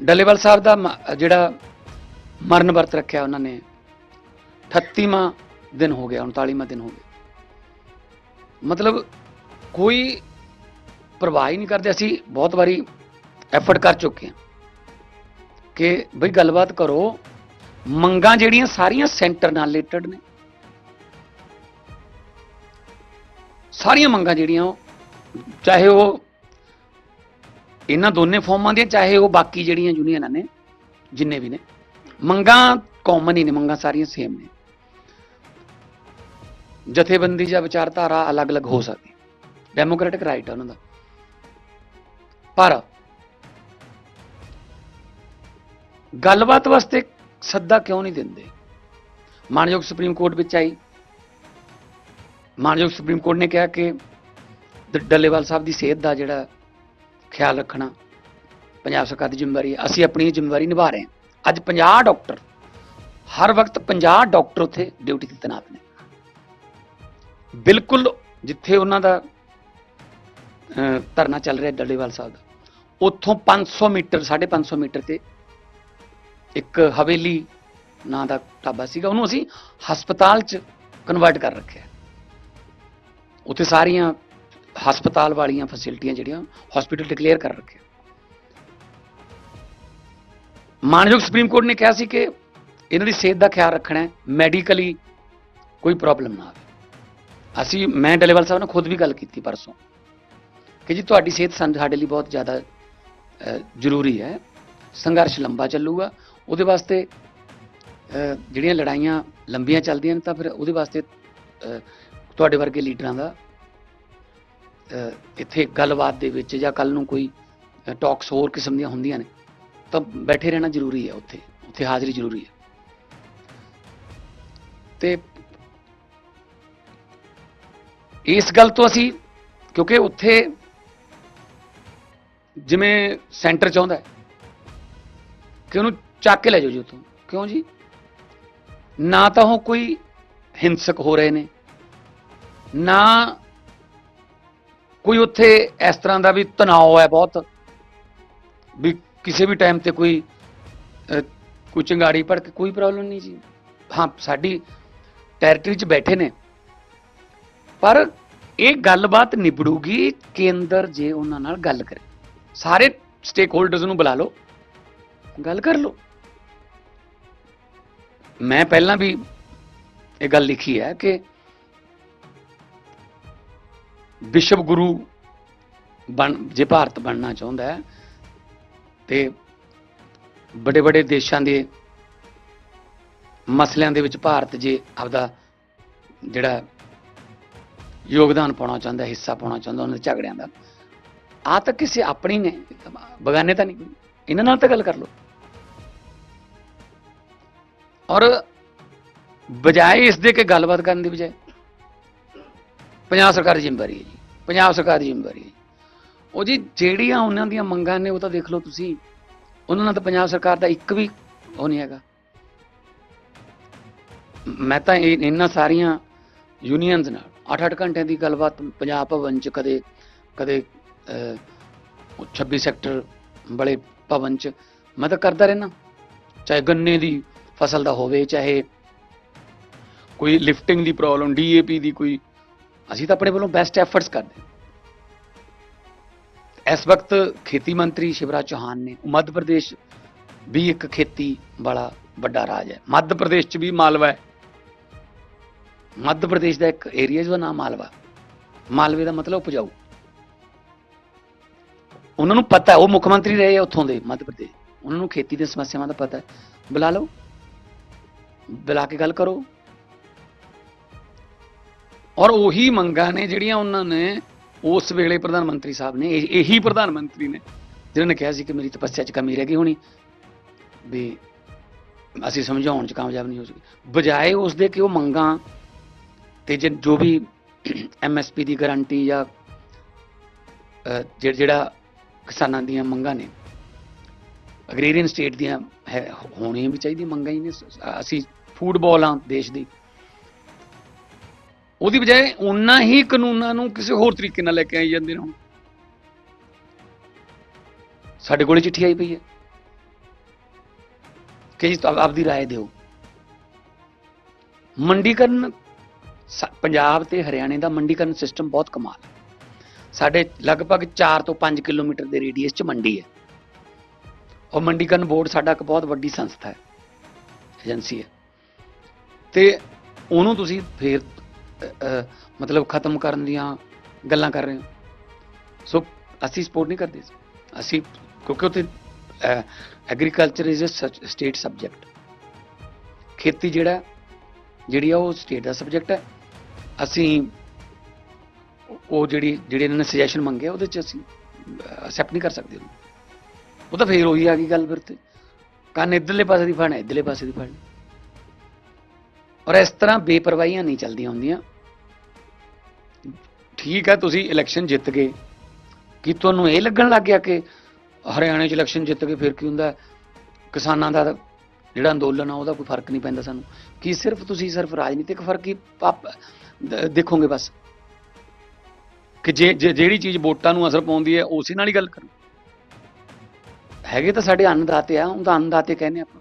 ਡੱਲੇਵਾਲ ਸਾਹਿਬ ਦਾ ਮ- ਜਿਹੜਾ ਮਰਨ ਵਰਤ ਰੱਖਿਆ ਉਹਨਾਂ ਨੇ 38ਵਾਂ ਦਿਨ ਹੋ ਗਿਆ 39ਵਾਂ ਦਿਨ ਹੋ ਗਿਆ ਮਤਲਬ ਕੋਈ ਪਰਵਾਹ ਹੀ ਨਹੀਂ ਕਰਦੇ, ਅਸੀਂ ਬਹੁਤ ਵਾਰੀ ਐਫਰਟ ਕਰ ਚੁੱਕੇ ਹਾਂ ਕਿ ਬਈ ਗੱਲਬਾਤ ਕਰੋ, ਮੰਗਾਂ ਜਿਹੜੀਆਂ ਸਾਰੀਆਂ ਸੈਂਟਰ ਨਾਲ ਰਿਲੇਟਡ ਨੇ। ਸਾਰੀਆਂ ਮੰਗਾਂ ਜਿਹੜੀਆਂ ਉਹ, ਚਾਹੇ ਉਹ ਇਹਨਾਂ ਦੋਨੇ ਫਾਰਮਾਂ ਦੀਆਂ, ਚਾਹੇ ਉਹ ਬਾਕੀ ਜਿਹੜੀਆਂ ਯੂਨੀਅਨਾਂ ਨੇ, ਜਿੰਨੇ ਵੀ ਨੇ, ਮੰਗਾਂ ਕਾਮਨ ਹੀ ਨੇ, ਮੰਗਾਂ ਸਾਰੀਆਂ ਸੇਮ ਨੇ। ਜਥੇਬੰਦੀ ਜਾਂ ਵਿਚਾਰਧਾਰਾ ਅਲੱਗ-ਅਲੱਗ ਹੋ ਸਕਦੀ। ਡੈਮੋਕ੍ਰੈਟਿਕ ਰਾਈਟ ਹੈ ਉਹਨਾਂ ਦਾ। ਪਰ ਗੱਲਬਾਤ ਵਾਸਤੇ ਸੱਦਾ ਕਿਉਂ ਨਹੀਂ ਦਿੰਦੇ? ਮਾਨਯੋਗ ਸੁਪਰੀਮ ਕੋਰਟ ਵਿੱਚ ਆਈ। ਮਾਨਯੋਗ ਸੁਪਰੀਮ ਕੋਰਟ ਨੇ ਕਿਹਾ ਕਿ ਡੱਲੇਵਾਲ ਸਾਹਿਬ ਦੀ ਸਿਹਤ ਦਾ ਜਿਹੜਾ ਖਿਆਲ ਰੱਖਣਾ ਪੰਜਾਬ ਸਰਕਾਰ ਦੀ ਜ਼ਿੰਮੇਵਾਰੀ ਹੈ? ਅਸੀਂ ਆਪਣੀ ਜ਼ਿੰਮੇਵਾਰੀ ਨਿਭਾ ਰਹੇ ਹਾਂ। ਅੱਜ 50 ਡਾਕਟਰ, ਹਰ ਵਕਤ 50 ਡਾਕਟਰ ਉੱਥੇ ਡਿਊਟੀ ਤੇ ਤੈਨਾਤ ਨੇ। ਬਿਲਕੁਲ ਜਿੱਥੇ ਉਹਨਾਂ ਦਾ ਧਰਨਾ ਚੱਲ ਰਿਹਾ ਡੱਲੇਵਾਲ ਸਾਹਿਬ ਦਾ, ਉੱਥੋਂ 500 ਮੀਟਰ 550 ਮੀਟਰ ਤੇ ਇੱਕ ਹਵੇਲੀ ਨਾਂ ਦਾ ਢਾਬਾ ਸੀਗਾ, ਉਹਨੂੰ ਅਸੀਂ ਹਸਪਤਾਲ 'ਚ ਕਨਵਰਟ ਕਰ ਰੱਖਿਆ। ਉੱਥੇ ਸਾਰੀਆਂ ਹਸਪਤਾਲ ਵਾਲੀਆਂ ਫੈਸਿਲਿਟੀਆਂ ਜਿਹੜੀਆਂ ਹਸਪੀਟਲ ਡਿਕਲੇਅਰ ਕਰ ਰੱਖਿਆ। ਮਾਨਯੋਗ ਸੁਪਰੀਮ ਕੋਰਟ ਨੇ ਕਿਹਾ ਸੀ ਕਿ ਇਹਨਾਂ ਦੀ ਸਿਹਤ ਦਾ ਖਿਆਲ ਰੱਖਣਾ ਹੈ ਮੈਡੀਕਲੀ ਕੋਈ ਪ੍ਰੋਬਲਮ ਨਾ ਆਵੇ। ਅਸੀਂ, ਮੈਂ ਡਲੇਵਾਲ ਸਾਹਿਬ ਨਾਲ ਖੁਦ ਵੀ ਗੱਲ ਕੀਤੀ ਪਰਸੋਂ ਕਿ ਜੀ ਤੁਹਾਡੀ ਸਿਹਤ ਸਾਨੂੰ- ਸਾਡੇ ਲਈ ਬਹੁਤ ਜ਼ਿਆਦਾ ਜ਼ਰੂਰੀ ਹੈ। ਸੰਘਰਸ਼ ਲੰਬਾ ਚੱਲੂਗਾ, ਉਹਦੇ ਵਾਸਤੇ ਜਿਹੜੀਆਂ ਲੜਾਈਆਂ ਲੰਬੀਆਂ ਚੱਲਦੀਆਂ ਨੇ, ਤਾਂ ਫਿਰ ਉਹਦੇ ਵਾਸਤੇ ਤੁਹਾਡੇ ਵਰਗੇ ਲੀਡਰਾਂ ਦਾ ਇੱਥੇ ਗੱਲਬਾਤ ਦੇ ਵਿੱਚ ਜਾਂ ਕੱਲ ਨੂੰ ਕੋਈ ਟਾਕਸ ਹੋਰ ਕਿਸਮ ਦੀਆਂ ਹੁੰਦੀਆਂ ਨੇ, ਤਾਂ ਬੈਠੇ ਰਹਿਣਾ ਜ਼ਰੂਰੀ ਹੈ ਉੱਥੇ ਉੱਥੇ ਹਾਜ਼ਰੀ ਜ਼ਰੂਰੀ ਹੈ। ਤੇ ਇਸ ਗੱਲ ਤੋਂ ਅਸੀਂ, ਕਿਉਂਕਿ ਉੱਥੇ ਜਿਵੇਂ ਸੈਂਟਰ ਚਾਹੁੰਦਾ ਕਿ ਉਹਨੂੰ ਚੱਕ ਕੇ ਲੈ ਜਾਓ ਜੀ ਉੱਥੋਂ। ਕਿਉਂ ਜੀ? ਨਾ ਤਾਂ ਉਹ ਕੋਈ ਹਿੰਸਕ ਹੋ ਰਹੇ ਨੇ, ਨਾ ਕੋਈ ਉੱਥੇ ਇਸ ਤਰ੍ਹਾਂ ਦਾ ਵੀ ਤਣਾਅ ਹੈ ਬਹੁਤ, ਵੀ ਕਿਸੇ ਵੀ ਟਾਈਮ ਤੇ ਕੋਈ ਕੋਈ ਚੰਗਾੜੀ ਪੜ ਕੇ ਕੋਈ ਪ੍ਰੋਬਲਮ ਨਹੀਂ ਜੀ। ਹਾਂ, ਸਾਡੀ ਟੈਰੀਟਰੀ 'ਚ ਬੈਠੇ ਨੇ। ਪਰ ਇਹ ਗੱਲਬਾਤ ਨਿਬੜੂਗੀ ਕੇਂਦਰ ਜੇ ਉਹਨਾਂ ਨਾਲ ਗੱਲ ਕਰੇ। ਸਾਰੇ ਸਟੇਕ ਹੋਲਡਰਸ ਨੂੰ ਬੁਲਾ ਲਓ, ਗੱਲ ਕਰ ਲਓ। ਮੈਂ ਪਹਿਲਾਂ ਵੀ ਇਹ ਗੱਲ ਲਿਖੀ ਹੈ ਕਿ ਵਿਸ਼ਵ ਗੁਰੂ ਬਣ ਜੇ ਭਾਰਤ ਬਣਨਾ ਚਾਹੁੰਦਾ ਹੈ, ਤੇ ਬੜੇ ਬੜੇ ਦੇਸ਼ਾਂ ਦੇ ਮਸਲਿਆਂ ਦੇ ਵਿੱਚ ਭਾਰਤ ਜੇ ਆਪਦਾ ਜਿਹੜਾ ਯੋਗਦਾਨ ਪਾਉਣਾ ਚਾਹੁੰਦਾ, ਹਿੱਸਾ ਪਾਉਣਾ ਚਾਹੁੰਦਾ, ਉਹਨਾਂ ਦੇ ਝਗੜਿਆਂ ਦਾ ਆ ਤਾਂ ਕਿਸੇ ਆਪਣੀ ਨੇ, ਬਗਾਨੇ ਤਾਂ ਨਹੀਂ, ਇਹਨਾਂ ਨਾਲ ਤਾਂ ਗੱਲ ਕਰ ਲਓ। ਔਰ ਬਜਾਏ ਇਸ ਦੇ ਕਿ ਗੱਲਬਾਤ ਕਰਨ ਦੀ ਬਜਾਏ ਪੰਜਾਬ ਸਰਕਾਰ ਦੀ ਜ਼ਿੰਮੇਵਾਰੀ ਹੈ ਜੀ। ਪੰਜਾਬ ਸਰਕਾਰ ਦੀ ਜ਼ਿੰਮੇਵਾਰੀ ਹੈ ਉਹ ਜੀ ਜਿਹੜੀਆਂ ਉਹਨਾਂ ਦੀਆਂ ਮੰਗਾਂ ਨੇ ਉਹ ਤਾਂ ਦੇਖ ਲਓ ਤੁਸੀਂ ਉਹਨਾਂ ਨਾਲ ਤਾਂ ਪੰਜਾਬ ਸਰਕਾਰ ਦਾ ਇੱਕ ਵੀ ਉਹ ਨਹੀਂ ਹੈਗਾ। ਮੈਂ ਤਾਂ ਇਹਨਾਂ ਸਾਰੀਆਂ ਯੂਨੀਅਨਸ ਨਾਲ 8-8 ਘੰਟਿਆਂ ਦੀ ਗੱਲਬਾਤ ਪੰਜਾਬ ਭਵਨ ਚ ਕਦੇ ਕਦੇ ਅਹ, 26 ਸੈਕਟਰ ਬੜੇ ਭਵਨ ਚ ਮੈਂ ਤਾਂ ਕਰਦਾ ਰਹਿਣਾ ਚਾਹੇ ਗੰਨੇ ਦੀ ਫਸਲ ਦਾ ਹੋਵੇ ਚਾਹੇ ਕੋਈ ਲਿਫਟਿੰਗ ਦੀ ਪ੍ਰੋਬਲਮ ਡੀਏਪੀ ਦੀ ਕੋਈ ਅਸੀਂ ਤਾਂ ਆਪਣੇ ਵੱਲੋਂ ਬੈਸਟ ਐਫਰਟਸ ਕਰਦੇ ਇਸ ਵਕਤ ਖੇਤੀ ਮੰਤਰੀ ਸ਼ਿਵਰਾਜ ਚੌਹਾਨ ਨੇ ਮੱਧ ਪ੍ਰਦੇਸ਼ ਵੀ ਇੱਕ ਖੇਤੀ ਵਾਲਾ ਵੱਡਾ ਰਾਜ ਹੈ। ਮੱਧ ਪ੍ਰਦੇਸ਼ ਚ ਵੀ ਮਾਲਵਾ ਹੈ। ਮੱਧ ਪ੍ਰਦੇਸ਼ ਦਾ ਇੱਕ ਏਰੀਆ ਜਿਹਦਾ ਨਾਮ ਮਾਲਵਾ। ਮਾਲਵੇ ਦਾ ਮਤਲਬ ਉਪਜਾਊ। ਉਹਨਾਂ ਨੂੰ ਪਤਾ ਉਹ ਮੁੱਖ ਮੰਤਰੀ ਰਹੇ ਆ ਉੱਥੋਂ ਦੇ ਮੱਧ ਪ੍ਰਦੇਸ਼। ਉਹਨਾਂ ਨੂੰ ਖੇਤੀ ਦੀਆਂ ਸਮੱਸਿਆਵਾਂ ਦਾ ਪਤਾ ਹੈ। ਬੁਲਾ ਲਓ। ਬੁਲਾ ਕੇ ਗੱਲ ਕਰੋ। ਔਰ ਉਹੀ ਮੰਗਾਂ ਨੇ ਜਿਹੜੀਆਂ ਉਹਨਾਂ ਨੇ ਉਸ ਵੇਲੇ ਪ੍ਰਧਾਨ ਮੰਤਰੀ ਸਾਹਿਬ ਨੇ ਇਹ- ਇਹੀ ਪ੍ਰਧਾਨ ਮੰਤਰੀ ਨੇ ਜਿਨ੍ਹਾਂ ਨੇ ਕਿਹਾ ਸੀ ਕਿ ਮੇਰੀ ਤਪੱਸਿਆ 'ਚ ਕਮੀ ਰਹਿ ਗਈ ਹੋਣੀ ਵੀ ਅਸੀਂ ਸਮਝਾਉਣ 'ਚ ਕਾਮਯਾਬ ਨਹੀਂ ਹੋ ਸਕੇ। ਬਜਾਏ ਉਸ ਦੇ ਕਿ ਉਹ ਮੰਗਾਂ ਤੇ ਜੇ ਜੋ ਵੀ ਐਮਐਸਪੀ ਦੀ ਗਾਰੰਟੀ ਜਾਂ ਅਹ, ਜਿਹ- ਜਿਹੜਾ ਕਿਸਾਨਾਂ ਦੀਆਂ ਮੰਗਾਂ ਨੇ ਅਗਰੇਰੀਅਨ ਸਟੇਟ ਦੀਆਂ ਹੈ ਹੋਣੀਆਂ ਵੀ ਚਾਹੀਦੀਆਂ ਮੰਗਾਂ ਹੀ ਨੇ ਸ- ਅਸੀਂ ਫੂਡਬਾਲ ਆ ਦੇਸ਼ ਦੀ ਉਹਦੀ ਬਜਾਏ ਉਹਨਾਂ ਹੀ ਕਾਨੂੰਨਾਂ ਨੂੰ ਕਿਸੇ ਹੋਰ ਤਰੀਕੇ ਨਾਲ ਲੈ ਕੇ ਆਈ ਜਾਂਦੇ ਨੇ ਹੁਣ ਸਾਡੇ ਕੋਲੇ ਚਿੱਠੀ ਆਈ ਪਈ ਹੈ ਕਿ ਜੀ ਤੁਹਾ- ਆਪਦੀ رائے ਦਿਓ ਮੰਡੀਕਰਨ ਸ- ਪੰਜਾਬ ਤੇ ਹਰਿਆਣੇ ਦਾ ਮੰਡੀਕਰਨ ਸਿਸਟਮ ਬਹੁਤ ਕਮਾਲ ਹੈ ਸਾਡੇ ਲਗਭਗ 4 ਤੋਂ 5 ਕਿਲੋਮੀਟਰ ਦੇ ਰੇਡੀਅਸ 'ਚ ਮੰਡੀ ਹੈ ਔਰ ਮੰਡੀਕਰਨ ਬੋਰਡ ਸਾਡਾ ਇੱਕ ਬਹੁਤ ਵੱਡੀ ਸੰਸਥਾ ਹੈ ਏਜੰਸੀ ਹੈ ਤੇ ਉਹਨੂੰ ਤੁਸੀਂ ਫੇਰ ਅ, ਅ, ਮਤਲਬ ਖਤਮ ਕਰਨ ਦੀਆਂ ਗੱਲਾਂ ਕਰ ਰਹੇ ਹੋ। ਸੋ, ਅਸੀਂ ਸਪੋਰਟ ਨਹੀਂ ਕਰਦੇ ਅਸੀਂ, ਕਿਉਂਕਿ ਉੱਥੇ agriculture is a state subject ਖੇਤੀ ਜਿਹੜਾ, ਜਿਹੜੀ ਆ ਉਹ ਸਟੇਟ ਦਾ ਸਬਜੈਕਟ ਹੈ। ਅਸੀਂ, ਉਹ- ਉਹ ਜਿਹੜੀ, ਜਿਹੜੇ ਇਹਨਾਂ ਨੇ ਸੁਜੈਸ਼ਨ ਮੰਗਿਆ ਉਹਦੇ ਚ ਅਸੀਂ ਅਸੈਪਟ ਨਹੀਂ ਕਰ ਸਕਦੇ। ਉਹਨੂੰ ਉਹ ਤਾਂ ਫੇਰ ਉਹੀ ਆ ਗਈ ਗੱਲ ਫਿਰ ਤੇ। ਕੰਨ ਇਧਰਲੇ ਪਾਸੇ ਦੀ ਫੜਨਾ, ਇਧਰਲੇ ਪਾਸੇ ਦੀ ਫੜਨੀ। ਔਰ ਇਸ ਤਰ੍ਹਾਂ ਬੇਪਰਵਾਹੀਆਂ ਨਹੀਂ ਚੱਲਦੀਆਂ ਹੁੰਦੀਆਂ। ਠੀਕ ਹੈ, ਤੁਸੀਂ ਇਲੈਕਸ਼ਨ ਜਿੱਤ ਗਏ। ਕੀ ਤੁਹਾਨੂੰ ਇਹ ਲੱਗਣ ਲੱਗ ਗਿਆ ਕਿ ਹਰਿਆਣੇ 'ਚ ਇਲੈਕਸ਼ਨ ਜਿੱਤ ਕੇ ਫਿਰ ਕੀ ਹੁੰਦਾ? ਕਿਸਾਨਾਂ ਦਾ ਜਿਹੜਾ ਅੰਦੋਲਨ ਆ, ਉਹਦਾ ਕੋਈ ਫ਼ਰਕ ਨਹੀਂ ਪੈਂਦਾ ਸਾਨੂੰ। ਕੀ ਸਿਰਫ ਤੁਸੀਂ, ਸਿਰਫ ਰਾਜਨੀਤਿਕ ਫ਼ਰਕ ਹੀ ਪਾਪ- ਦੇਖੋਗੇ ਬਸ? ਕਿ ਜੇ, ਜੇ- ਜਿਹੜੀ ਚੀਜ਼ ਵੋਟਾਂ ਨੂੰ ਅਸਰ ਪਾਉਂਦੀ ਹੈ, ਉਸੇ ਨਾਲ ਹੀ ਗੱਲ ਕਰੋ ਹੈਗੇ ਤਾਂ ਸਾਡੇ ਅੰਨਦਾਤੇ ਆ ਉਹਦਾ ਅੰਨਦਾਤੇ ਕਹਿੰਦੇ ਆਪਾਂ।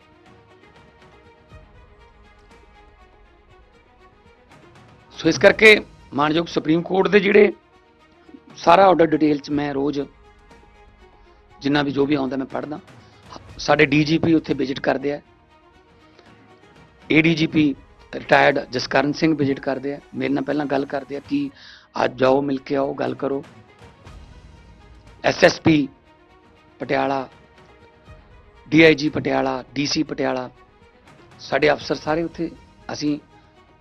ਸੋ ਇਸ ਕਰਕੇ ਮਾਨਯੋਗ ਸੁਪਰੀਮ ਕੋਰਟ ਦੇ ਜਿਹੜੇ ਸਾਰਾ ਆਰਡਰ ਡਿਟੇਲ ਚ ਮੈਂ ਰੋਜ਼ ਜਿੰਨਾ ਵੀ ਜੋ ਵੀ ਆਉਂਦਾ ਮੈਂ ਪੜ੍ਹਦਾ। ਸਾਡੇ ਡੀਜੀਪੀ ਉੱਥੇ ਵਿਜ਼ਿਟ ਕਰਦੇ ਆ। ADGP retired Jaskaran Singh visit ਕਰਦੇ ਆ। ਮੇਰੇ ਨਾਲ ਪਹਿਲਾਂ ਗੱਲ ਕਰਦੇ ਆ ਕਿ ਅੱਜ ਜਾਓ, ਮਿਲ ਕੇ ਆਓ, ਗੱਲ ਕਰੋ। SSP Patiala DIG Patiala DC Patiala, ਸਾਡੇ ਅਫਸਰ ਸਾਰੇ ਉੱਥੇ ਅਸੀਂ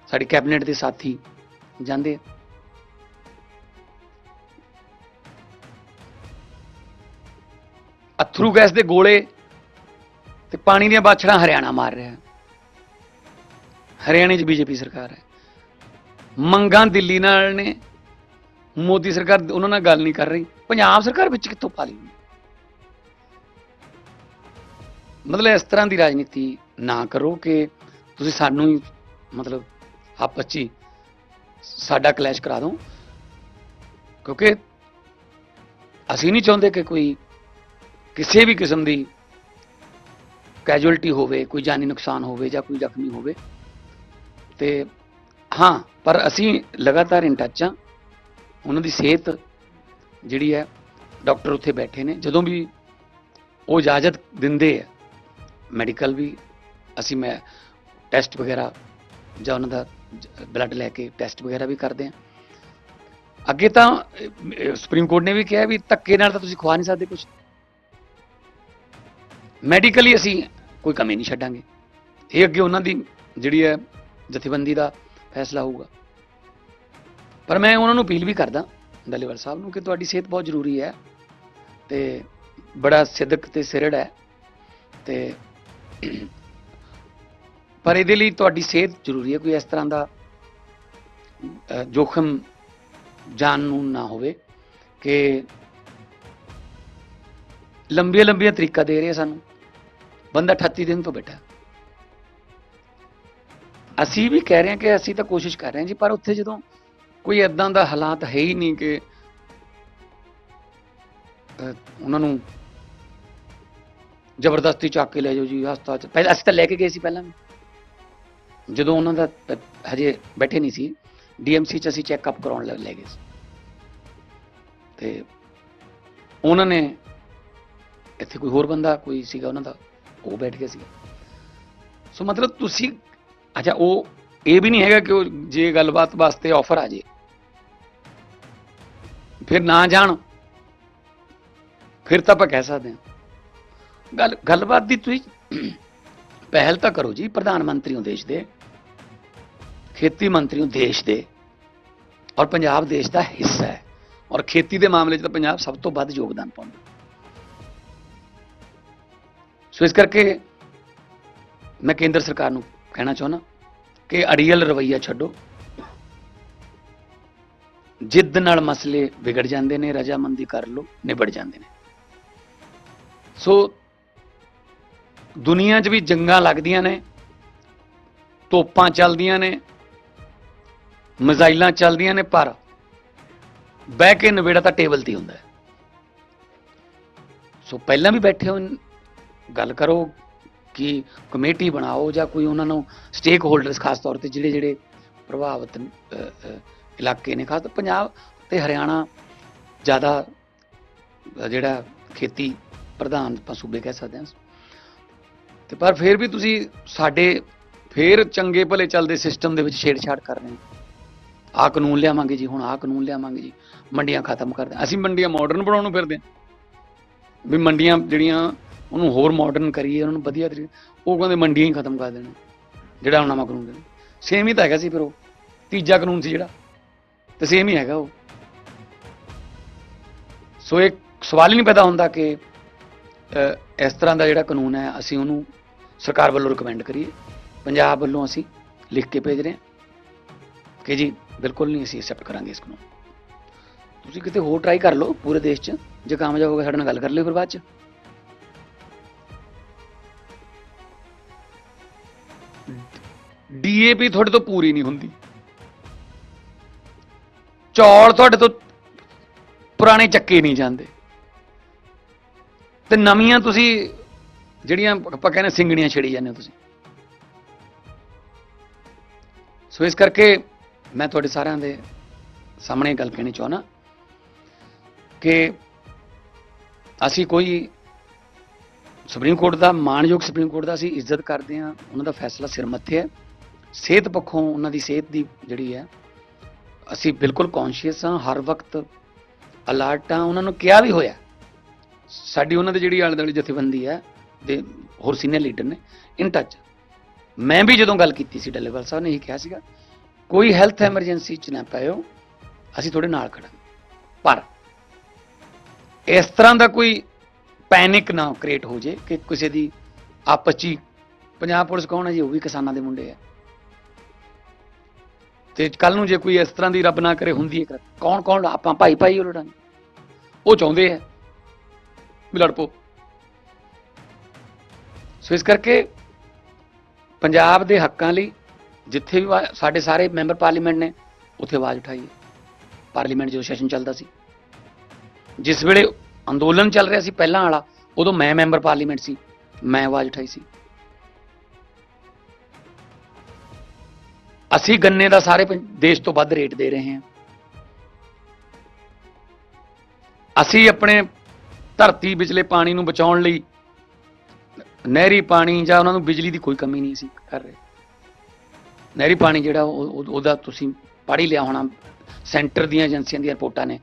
ਸਾਡੀ ਕੈਬਨਿਟ ਦੇ ਸਾਥੀ ਜਾਂਦੇ ਆ। ਅਥਰੂ ਗੈਸ ਦੇ ਗੋਲੇ ਤੇ ਪਾਣੀ ਦੀਆਂ ਬਾਛੜਾਂ ਹਰਿਆਣਾ ਮਾਰ ਰਿਹਾ ਹਰਿਆਣੇ 'ਚ ਬੀਜੇਪੀ ਸਰਕਾਰ ਹੈ। ਮੰਗਾਂ ਦਿੱਲੀ ਨਾਲ ਨੇ। ਮੋਦੀ ਸਰਕਾਰ ਉਹਨਾਂ ਨਾਲ ਗੱਲ ਨਹੀਂ ਕਰ ਰਹੀ। ਪੰਜਾਬ ਸਰਕਾਰ ਵਿੱਚ ਕਿੱਥੋਂ ਪਾ ਲਈ? ਮਤਲਬ ਇਸ ਤਰ੍ਹਾਂ ਦੀ ਰਾਜਨੀਤੀ ਨਾ ਕਰੋ ਕਿ ਤੁਸੀਂ ਸਾਨੂੰ ਹੀ ਮਤਲਬ ਆਪਸ 'ਚ ਹੀ ਸਾਡਾ ਕਲੈਸ਼ ਕਰਾ ਦਿਓ ਕਿਉਂਕਿ ਅਸੀਂ ਨਹੀਂ ਚਾਹੁੰਦੇ ਕਿ ਕੋਈ ਕਿਸੇ ਵੀ ਕਿਸਮ ਦੀ ਕੈਜੁਅਲਟੀ ਹੋਵੇ, ਕੋਈ ਜਾਨੀ ਨੁਕਸਾਨ ਹੋਵੇ ਜਾਂ ਕੋਈ ਜ਼ਖਮੀ ਹੋਵੇ। ਤੇ ਹਾਂ, ਪਰ ਅਸੀਂ ਲਗਾਤਾਰ ਇਨ ਟੱਚ ਹਾਂ। ਉਹਨਾਂ ਦੀ ਸਿਹਤ ਜਿਹੜੀ ਹੈ ਡਾਕਟਰ ਉੱਥੇ ਬੈਠੇ ਨੇ। ਜਦੋਂ ਵੀ ਉਹ ਇਜਾਜ਼ਤ ਦਿੰਦੇ ਆ ਮੈਡੀਕਲ ਵੀ, ਅਸੀਂ ਮੈਂ ਟੈਸਟ ਵਗੈਰਾ ਜਾਂ ਉਹਨਾਂ ਦਾ ਬਲੱਡ ਲੈ ਕੇ ਟੈਸਟ ਵਗੈਰਾ ਵੀ ਕਰਦੇ ਆ। ਅੱਗੇ ਤਾਂ ਸੁਪਰੀਮ ਕੋਰਟ ਨੇ ਵੀ ਕਿਹਾ ਵੀ ਧੱਕੇ ਨਾਲ ਤਾਂ ਤੁਸੀਂ ਖਵਾ ਨਹੀਂ ਸਕਦੇ ਕੁਝ ਮੈਡੀਕਲੀ ਅਸੀਂ ਕੋਈ ਕਮੀ ਨਹੀਂ ਛੱਡਾਂਗੇ। ਇਹ ਅੱਗੇ ਉਹਨਾਂ ਦੀ ਜਿਹੜੀ ਹੈ ਜਥੇਬੰਦੀ ਦਾ ਫੈਸਲਾ ਹੋਊਗਾ। ਪਰ ਮੈਂ ਉਹਨਾਂ ਨੂੰ ਅਪੀਲ ਵੀ ਕਰਦਾ ਡੱਲੇਵਾਲ ਸਾਹਿਬ ਨੂੰ, ਕਿ ਤੁਹਾਡੀ ਸਿਹਤ ਬਹੁਤ ਜ਼ਰੂਰੀ ਹੈ ਤੇ ਬੜਾ ਸਿੱਧਕ ਤੇ ਸਿਰੜ ਹੈ ਤੇ ਪਰ ਇਹਦੇ ਲਈ ਤੁਹਾਡੀ ਸਿਹਤ ਜ਼ਰੂਰੀ ਹੈ, ਕੋਈ ਇਸ ਤਰ੍ਹਾਂ ਦਾ ਜੋਖਮ ਜਾਨ ਨੂੰ ਨਾ ਹੋਵੇ ਕਿ ਲੰਬੀਆਂ ਲੰਬੀਆਂ ਤਰੀਕਾ ਦੇ ਰਹੇ ਸਾਨੂੰ। ਬੰਦਾ 38 ਦਿਨ ਤੋਂ ਬੈਠਾ। ਅਸੀਂ ਵੀ ਕਹਿ ਰਹੇ ਹਾਂ ਕਿ ਅਸੀਂ ਤਾਂ ਕੋਸ਼ਿਸ਼ ਕਰ ਰਹੇ ਹਾਂ ਜੀ, ਪਰ ਉੱਥੇ ਜਦੋਂ ਕੋਈ ਐਦਾਂ ਦਾ ਹਾਲਾਤ ਹੈ ਹੀ ਨਹੀਂ ਕਿ ਉਹਨਾਂ ਨੂੰ ਜ਼ਬਰਦਸਤੀ ਚੱਕ ਕੇ ਲੈ ਜਾਓ ਜੀ, ਹਸਪਤਾਲ ਚ। ਪਹਿਲਾਂ ਅਸੀਂ ਤਾਂ ਲੈ ਕੇ ਗਏ ਸੀ ਪਹਿਲਾਂ ਵੀ। ਜਦੋਂ ਉਹਨਾਂ ਦਾ ਹਜੇ ਬੈਠੇ ਨਹੀਂ ਸੀ, ਡੀਐਮਸੀ ਚ ਅਸੀਂ ਚੈੱਕਅਪ ਕਰਾਉਣ ਲੈ ਲੈ ਗਏ ਸੀ। ਤੇ ਉਹਨਾਂ ਨੇ ਇੱਥੇ ਕੋਈ ਹੋਰ ਬੰਦਾ ਕੋਈ ਸੀਗਾ ਉਹਨਾਂ ਦਾ, ਉਹ ਬੈਠ ਗਿਆ ਸੀਗਾ। ਸੋ ਮਤਲਬ ਤੁਸੀਂ, ਅੱਛਾ, ਉਹ ਇਹ ਵੀ ਨਹੀਂ ਹੈਗਾ ਕਿ ਉਹ ਜੇ ਗੱਲਬਾਤ ਵਾਸਤੇ ਆਫਰ ਆ ਜੇ। ਫਿਰ ਨਾ ਜਾਣ। ਫਿਰ ਤਾਂ ਆਪਾਂ ਕਹਿ ਸਕਦੇ ਹਾਂ। ਗੱਲ, ਗੱਲਬਾਤ ਦੀ ਤੁਸੀਂ ਪਹਿਲ ਤਾਂ ਕਰੋ ਜੀ, ਪ੍ਰਧਾਨ ਮੰਤਰੀ ਹੋ ਦੇਸ਼ ਦੇ, ਖੇਤੀ ਮੰਤਰੀ ਹੋ ਦੇਸ਼ ਦੇ, ਔਰ ਪੰਜਾਬ ਦੇਸ਼ ਦਾ ਹਿੱਸਾ ਹੈ। ਔਰ ਖੇਤੀ ਦੇ ਮਾਮਲੇ 'ਚ ਤਾਂ ਪੰਜਾਬ ਸਭ ਤੋਂ ਵੱਧ ਯੋਗਦਾਨ ਪਾਉਂਦਾ। ਸੋ ਇਸ ਕਰਕੇ ਮੈਂ ਕੇਂਦਰ ਸਰਕਾਰ ਨੂੰ ਕਹਿਣਾ ਚਾਹੁੰਦਾ ਕਿ ਅੜੀਅਲ ਰਵਈਆ ਛੱਡੋ। ਜਿੱਦ ਨਾਲ ਮਸਲੇ ਵਿਗੜ ਜਾਂਦੇ ਨੇ, ਰਜਾਮੰਦੀ ਕਰ ਲਓ, ਨਿਬੜ ਜਾਂਦੇ ਨੇ। ਸੋ ਦੁਨੀਆ 'ਚ ਵੀ ਜੰਗਾਂ ਲੱਗਦੀਆਂ ਨੇ, ਤੋਪਾਂ ਚੱਲਦੀਆਂ ਨੇ, ਮਜ਼ਾਈਲਾਂ ਚੱਲਦੀਆਂ ਨੇ, ਪਰ ਬਹਿ ਕੇ ਨਵੇੜਾ ਤਾਂ ਟੇਬਲ ਤੇ ਹੁੰਦਾ ਸੋ ਪਹਿਲਾਂ ਵੀ ਬੈਠੇ ਹੋ, ਗੱਲ ਕਰੋ ਕਿ ਕਮੇਟੀ ਬਣਾਓ ਜਾਂ ਕੋਈ ਉਹਨਾਂ ਨੂੰ ਸਟੇਕ ਹੋਲਡਰਸ ਖਾਸ ਤੌਰ ਤੇ ਜਿਹੜੇ ਜਿਹੜੇ ਪ੍ਰਭਾਵਿਤ ਇਲਾਕੇ ਨੇ, ਖਾਸ ਪੰਜਾਬ ਤੇ ਹਰਿਆਣਾ ਜ਼ਿਆਦਾ ਜਿਹੜਾ ਖੇਤੀ ਪ੍ਰਧਾਨ ਆਪਾਂ ਸੂਬੇ ਕਹਿ ਸਕਦੇ ਹਾਂ। ਤੇ ਪਰ ਫਿਰ ਵੀ ਤੁਸੀਂ ਸਾਡੇ ਫਿਰ ਚੰਗੇ ਭਲੇ ਚੱਲਦੇ ਸਿਸਟਮ ਦੇ ਵਿੱਚ ਛੇੜਛਾੜ ਕਰ ਰਹੇ ਹੋ। ਆਹ ਕਾਨੂੰਨ ਲਿਆਵਾਂਗੇ ਜੀ, ਹੁਣ ਆਹ ਕਾਨੂੰਨ ਲਿਆਵਾਂਗੇ ਜੀ, ਮੰਡੀਆਂ ਖਤਮ ਕਰ ਦੇ। ਅਸੀਂ ਮੰਡੀਆਂ ਮਾਡਰਨ ਬਣਾਉਣ ਨੂੰ ਫਿਰਦੇ ਹਾਂ। ਵੀ ਮੰਡੀਆਂ ਜਿਹੜੀਆਂ, ਉਹਨੂੰ ਹੋਰ ਮਾਡਰਨ ਕਰੀਏ, ਉਹਨਾਂ ਨੂੰ ਵਧੀਆ ਤਰੀਕੇ ਉਹ ਕਹਿੰਦੇ ਮੰਡੀਆਂ ਹੀ ਖਤਮ ਕਰ ਦੇਣ ਜਿਹੜਾ ਹੁਣ ਨਵਾਂ ਕਾਨੂੰਨ ਦੇ ਸੇਮ ਹੀ ਤਾਂ ਹੈਗਾ ਸੀ ਫਿਰ ਉਹ। ਤੀਜਾ ਕਾਨੂੰਨ ਸੀ ਜਿਹੜਾ। ਤੇ ਸੇਮ ਹੀ ਹੈਗਾ ਉਹ। ਸੋ ਇੱਕ ਸਵਾਲ ਹੀ ਨਹੀਂ ਪੈਦਾ ਹੁੰਦਾ ਕਿ ਇਸ ਤਰ੍ਹਾਂ ਦਾ ਜਿਹੜਾ ਕਾਨੂੰਨ ਹੈ, ਅਸੀਂ ਉਹਨੂੰ ਸਰਕਾਰ ਵੱਲੋਂ ਰეკਮੈਂਡ ਕਰੀਏ। ਪੰਜਾਬ ਵੱਲੋਂ ਅਸੀਂ ਲਿਖ ਕੇ ਭੇਜ ਰਹੇ ਹਾਂ ਕਿ ਜੀ ਬਿਲਕੁਲ ਨਹੀਂ ਅਸੀਂ ਐਕਸੈਪਟ ਕਰਾਂਗੇ ਇਸ ਕਾਨੂੰਨ। ਤੁਸੀਂ ਕਿਤੇ ਹੋਰ ਟਰਾਈ ਕਰ ਲਓ ਪੂਰੇ ਦੇਸ਼ 'ਚ, ਜੇ ਕਾਮਯਾਬ ਹੋ ਗਏ ਸਾਡੇ ਨਾਲ ਗੱਲ ਕਰ ਲਿਓ ਫਿਰ ਬਾਅਦ 'ਚ। ਡੀਏਪੀ ਤੁਹਾਡੇ ਤੋਂ ਪੂਰੀ ਨਹੀਂ ਹੁੰਦੀ। ਚੌਲ ਤੁਹਾਡੇ ਤੋਂ ਪੁਰਾਣੇ ਚੱਕੇ ਨਹੀਂ ਜਾਂਦੇ। ਤੇ ਨਵੀਆਂ ਤੁਸੀਂ ਜਿਹੜੀਆਂ ਆਪਾਂ ਕਹਿੰਦੇ ਸਿੰਗਣੀਆਂ ਛੇੜੀ ਜਾਂਦੇ ਹੋ ਤੁਸੀਂ। ਸੋ ਇਸ ਕਰਕੇ ਮੈਂ ਤੁਹਾਡੇ ਸਾਰਿਆਂ ਦੇ ਸਾਹਮਣੇ ਇਹ ਗੱਲ ਕਹਿਣੀ ਚਾਹਣਾ ਕਿ ਅਸੀਂ ਕੋਈ ਸੁਪਰੀਮ ਕੋਰਟ ਦਾ ਮਾਣਯੋਗ ਸੁਪਰੀਮ ਕੋਰਟ ਦਾ ਅਸੀਂ ਇੱਜ਼ਤ ਕਰਦੇ ਹਾਂ, ਉਹਨਾਂ ਦਾ ਫੈਸਲਾ ਸਿਰ ਮੱਥੇ ਹੈ। ਸਿਹਤ ਪੱਖੋਂ ਉਹਨਾਂ ਦੀ ਸਿਹਤ ਦੀ ਜਿਹੜੀ ਹੈ, ਅਸੀਂ ਬਿਲਕੁਲ ਕੌਨਸ਼ੀਅਸ ਹਾਂ, ਹਰ ਵਕਤ ਅਲਰਟ ਹਾਂ, ਉਹਨਾਂ ਨੂੰ ਕਿਹਾ ਵੀ ਹੋਇਆ। ਸਾਡੀ ਉਹਨਾਂ ਦੀ ਜਿਹੜੀ ਆਲੇ ਦੁਆਲੇ ਜਥੇਬੰਦੀ ਹੈ ਦੇ ਹੋਰ ਸੀਨੀਅਰ ਲੀਡਰ ਨੇ ਇਨ ਟੱਚ ਮੈਂ ਵੀ ਜਦੋਂ ਗੱਲ ਕੀਤੀ ਸੀ, ਡੱਲੇਵਾਲ ਸਾਹਿਬ ਨੇ ਇਹ ਕਿਹਾ ਸੀਗਾ, ਕੋਈ ਹੈਲਥ ਐਮਰਜੈਂਸੀ ਚ ਨਾ ਪਾਇਓ, ਅਸੀਂ ਤੁਹਾਡੇ ਨਾਲ ਖੜਾਂਗੇ ਪਰ ਇਸ ਤਰ੍ਹਾਂ ਦਾ ਕੋਈ ਪੈਨਿਕ ਨਾ ਕ੍ਰੀਏਟ ਹੋ ਜੇ ਕਿ ਕਿਸੇ ਦੀ ਆਪਸ 'ਚ ਹੀ, ਪੰਜਾਬ ਪੁਲਿਸ ਕੌਣ ਹੈ ਜੀ, ਉਹ ਵੀ ਕਿਸਾਨਾਂ ਦੇ ਮੁੰਡੇ ਆ। ਤੇ ਕੱਲ ਨੂੰ ਜੇ ਕੋਈ ਇਸ ਤਰ੍ਹਾਂ ਦੀ ਰੱਬ ਨਾ ਕਰੇ, ਹੁੰਦੀ ਹੈ ਕੌਣ ਕੌਣ ਆਪਾਂ ਭਾਈ ਭਾਈ ਉਹ ਲੜਾਂਗੇ। ਉਹ ਚਾਹੁੰਦੇ ਆ। ਵੀ ਲੜ ਪੋ ਸੋ ਇਸ ਕਰਕੇ ਪੰਜਾਬ ਦੇ ਹੱਕਾਂ ਲਈ ਜਿੱਥੇ ਵੀ ਸਾਡੇ ਸਾਰੇ ਮੈਂਬਰ ਪਾਰਲੀਮੈਂਟ ਨੇ, ਉੱਥੇ ਆਵਾਜ਼ ਉਠਾਈ ਪਾਰਲੀਮੈਂਟ ਜਦੋਂ ਸੈਸ਼ਨ ਚੱਲਦਾ ਸੀ। ਜਿਸ ਵੇਲੇ ਅੰਦੋਲਨ ਚੱਲ ਰਿਹਾ ਸੀ ਪਹਿਲਾਂ ਵਾਲਾ, ਉਦੋਂ ਮੈਂ ਮੈਂਬਰ ਪਾਰਲੀਮੈਂਟ ਸੀ। ਮੈਂ ਆਵਾਜ਼ ਉਠਾਈ ਸੀ। ਅਸੀਂ ਗੰਨੇ ਦਾ ਸਾਰੇ ਪੰ- ਦੇਸ਼ ਤੋਂ ਵੱਧ ਰੇਟ ਦੇ ਰਹੇ ਹਾਂ। ਅਸੀਂ ਆਪਣੇ ਧਰਤੀ ਵਿਚਲੇ ਪਾਣੀ ਨੂੰ ਬਚਾਉਣ ਲਈ ਨਹਿਰੀ ਪਾਣੀ ਜਾਂ ਉਹਨਾਂ ਨੂੰ ਬਿਜਲੀ ਦੀ ਕੋਈ ਕਮੀ ਨਹੀਂ ਸੀ ਕਰ ਰਹੇ। ਨਹਿਰੀ ਪਾਣੀ ਜਿਹੜਾ ਉਹ- ਉਹਦਾ ਤੁਸੀਂ ਪੜ੍ਹ ਹੀ ਲਿਆ ਹੋਣਾ, ਸੈਂਟਰ ਦੀਆਂ ਏਜੰਸੀਆਂ ਦੀਆਂ ਰਿਪੋਰਟਾਂ ਨੇ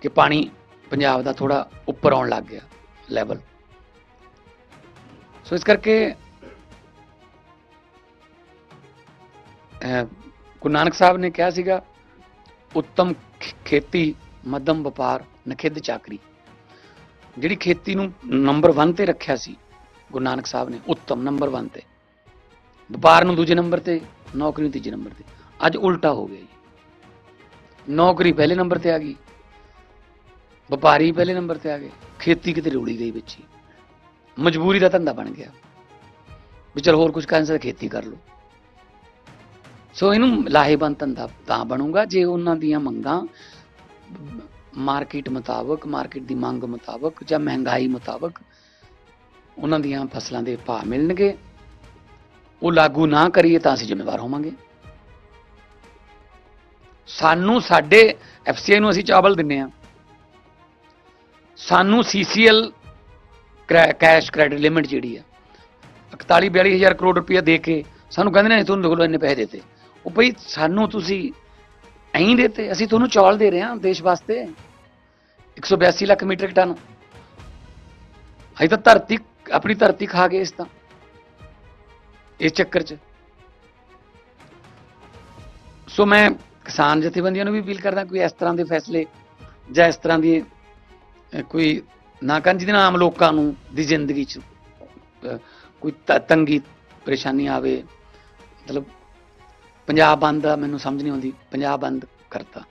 ਕਿ ਪਾਣੀ ਪੰਜਾਬ ਦਾ ਥੋੜਾ ਉੱਪਰ ਆਉਣ ਲੱਗ ਗਿਆ ਲੈਵਲ ਸੋ ਇਸ ਕਰਕੇ ਗੁਰੂ ਨਾਨਕ ਸਾਹਿਬ ਨੇ ਕਿਹਾ ਸੀਗਾ, ਉੱਤਮ ਖ- ਖੇਤੀ, ਮੱਧਮ ਵਪਾਰ, ਨਖਿੱਧ ਚਾਕਰੀ। ਜਿਹੜੀ ਖੇਤੀ ਨੂੰ ਨੰਬਰ 1 ਤੇ ਰੱਖਿਆ ਸੀ, ਗੁਰੂ ਨਾਨਕ ਸਾਹਿਬ ਨੇ, ਉੱਤਮ ਨੰਬਰ 1 ਤੇ। ਵਪਾਰ ਨੂੰ ਦੂਜੇ ਨੰਬਰ ਤੇ, ਨੌਕਰੀ ਨੂੰ ਤੀਜੇ ਨੰਬਰ ਤੇ। ਅੱਜ ਉਲਟਾ ਹੋ ਗਿਆ ਜੀ। ਨੌਕਰੀ ਪਹਿਲੇ ਨੰਬਰ ਤੇ ਆ ਗਈ, ਵਪਾਰੀ ਪਹਿਲੇ ਨੰਬਰ ਤੇ ਆ ਗਏ, ਖੇਤੀ ਕਿਤੇ ਰੁੜੀ ਗਈ ਵਿੱਚ ਹੀ। ਮਜਬੂਰੀ ਦਾ ਧੰਦਾ ਬਣ ਗਿਆ। ਵੀ ਚਲ ਹੋਰ ਕੁਝ ਕਰਨ ਸੇ ਖੇਤੀ ਕਰ ਲਓ। ਸੋ ਇਹਨੂੰ ਲਾਹੇਵੰਦ ਧੰਦਾ ਤਾਂ ਬਣੂਗਾ, ਜੇ ਉਹਨਾਂ ਦੀਆਂ ਮੰਗਾਂ ਮਾਰਕੀਟ ਮੁਤਾਬਕ, ਮਾਰਕੀਟ ਦੀ ਮੰਗ ਮੁਤਾਬਕ ਜਾਂ ਮਹਿੰਗਾਈ ਮੁਤਾਬਕ ਉਹਨਾਂ ਦੀਆਂ ਫਸਲਾਂ ਦੇ ਭਾਅ ਮਿਲਣਗੇ। ਉਹ ਲਾਗੂ ਨਾ ਕਰੀਏ ਤਾਂ ਅਸੀਂ ਜ਼ਿੰਮੇਵਾਰ ਹੋਵਾਂਗੇ। ਸਾਨੂੰ ਸਾਡੇ ਐਫਸੀਆਈ ਨੂੰ ਅਸੀਂ ਚਾਵਲ ਦਿੰਨੇ ਆ। ਸਾਨੂੰ ਸੀਸੀਐਲ ਕੈਸ਼ ਕ੍ਰੈਡਿਟ ਲਿਮਿਟ ਜਿਹੜੀ ਆ 41 42000 ਕਰੋੜ ਰੁਪਇਆ ਦੇ ਕੇ ਸਾਨੂੰ ਕਹਿੰਦੇ ਨੇ ਤੁਹਾਨੂੰ ਦੇਖੋ ਇੰਨੇ ਪੈਸੇ ਦਿੱਤੇ। ਉਹ ਭਈ ਸਾਨੂੰ ਤੁਸੀਂ ਐਂ ਦਿੱਤੇ, ਅਸੀਂ ਤੁਹਾਨੂੰ ਚੌਲ ਦੇ ਰਹੇ ਹਾਂ ਦੇਸ਼ ਵਾਸਤੇ। 182 ਲੱਖ ਮੀਟ੍ਰਿਕ ਟਨ ਅਸੀਂ ਤਾਂ ਧਰਤੀ, ਆਪਣੀ ਧਰਤੀ ਖਾ ਗਏ ਇਸ ਤਾਂ, ਇਸ ਚੱਕਰ 'ਚ। ਸੋ ਮੈਂ ਕਿਸਾਨ ਜਥੇਬੰਦੀਆਂ ਨੂੰ ਵੀ ਅਪੀਲ ਕਰਦਾ ਕੋਈ ਇਸ ਤਰ੍ਹਾਂ ਦੇ ਫੈਸਲੇ ਜਾਂ ਇਸ ਤਰ੍ਹਾਂ ਦੀ ਕੋਈ ਨਾ ਕਰਨ ਜਿਹਦੇ ਨਾਲ ਆਮ ਲੋਕਾਂ ਨੂੰ ਦੀ ਜ਼ਿੰਦਗੀ 'ਚ ਕੋਈ ਤ- ਤੰਗੀ, ਪਰੇਸ਼ਾਨੀ ਆਵੇ। ਮਤਲਬ ਪੰਜਾਬ ਬੰਦ ਮੈਨੂੰ ਸਮਝ ਨਹੀਂ ਆਉਂਦੀ। ਪੰਜਾਬ ਬੰਦ ਕਰਤਾ।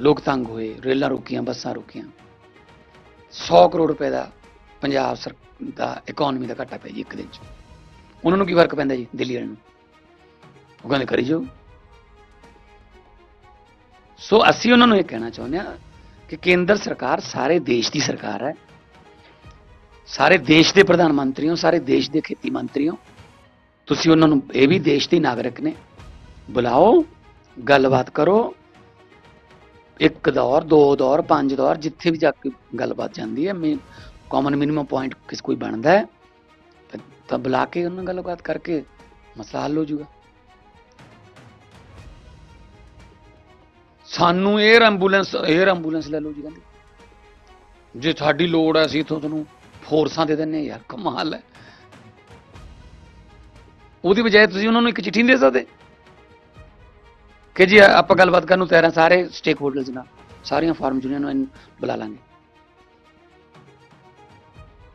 ਲੋਕ ਤੰਗ ਹੋਏ, ਰੇਲਾਂ ਰੁਕੀਆਂ, ਬੱਸਾਂ ਰੁਕੀਆਂ। 100 ਕਰੋੜ ਰੁਪਏ ਦਾ ਪੰਜਾਬ ਸਰ, ਦਾ ਇਕਨੋਮੀ ਦਾ ਘਾਟਾ ਪਿਆ ਜੀ ਇੱਕ ਦਿਨ 'ਚ। ਉਹਨਾਂ ਨੂੰ ਕੀ ਫ਼ਰਕ ਪੈਂਦਾ ਜੀ, ਦਿੱਲੀ ਵਾਲਿਆਂ ਨੂੰ? ਉਹ ਕਹਿੰਦੇ ਕਰੀ ਜਾਓ। ਸੋ ਅਸੀਂ ਉਹਨਾਂ ਨੂੰ ਇਹ ਕਹਿਣਾ ਚਾਹੁੰਦੇ ਹਾਂ ਕਿ ਕੇਂਦਰ ਸਰਕਾਰ ਸਾਰੇ ਦੇਸ਼ ਦੀ ਸਰਕਾਰ ਹੈ। ਸਾਰੇ ਦੇਸ਼ ਦੇ ਪ੍ਰਧਾਨ ਮੰਤਰੀ ਹੋ ਸਾਰੇ ਦੇਸ਼ ਦੇ ਖੇਤੀ ਮੰਤਰੀ ਹੋ ਤੁਸੀਂ ਉਹਨਾਂ ਨੂੰ, ਇਹ ਵੀ ਦੇਸ਼ ਦੇ ਨਾਗਰਿਕ ਨੇ। ਬੁਲਾਓ, ਗੱਲਬਾਤ ਕਰੋ ਇੱਕ ਦੌਰ, ਦੋ ਦੌਰ, ਪੰਜ ਦੌਰ, ਜਿੱਥੇ ਵੀ ਜਾ ਕੇ ਗੱਲਬਾਤ ਜਾਂਦੀ ਹੈ ਮੇਨ ਕਾਮਨ ਮਿਨੀਮਮ ਪੁਆਇੰਟ ਕਿਸ ਕੋਈ ਬਣਦਾ ਹੈ, ਤਾਂ- ਬੁਲਾ ਕੇ ਉਹਨਾਂ ਨਾਲ ਗੱਲਬਾਤ ਕਰਕੇ ਮਸਲਾ ਹੱਲ ਹੋ ਜਾਊਗਾ। ਸਾਨੂੰ 에ਅਰ ਐਂਬੂਲੈਂਸ 에ਅਰ ਐਂਬੂਲੈਂਸ ਲੈ ਲਓ ਜੀ ਕਹਿੰਦੇ। ਜੇ ਸਾਡੀ ਲੋੜ ਹੈ, ਅਸੀਂ ਇੱਥੋਂ ਤੁਹਾਨੂੰ ਫੋਰਸਾਂ ਦੇ ਦਿੰਨੇ ਹਾਂ, ਯਾਰ ਕਮਾਲ ਹੈ। ਉਹਦੀ ਬਜਾਏ ਤੁਸੀਂ ਉਹਨਾਂ ਨੂੰ ਇੱਕ ਚਿੱਠੀ ਨਹੀਂ ਦੇ ਸਕਦੇ। ਕਿ ਜੀ, ਆਪਾਂ ਗੱਲਬਾਤ ਕਰਨ ਨੂੰ ਤਿਆਰ ਹਾਂ ਸਾਰੇ ਸਟੇਕ ਹੋਲਡਰਸ ਨਾਲ। ਸਾਰੀਆਂ ਫਾਰਮ ਯੂਨੀਅਨ ਨੂੰ ਬੁਲਾ ਲਾਂਗੇ।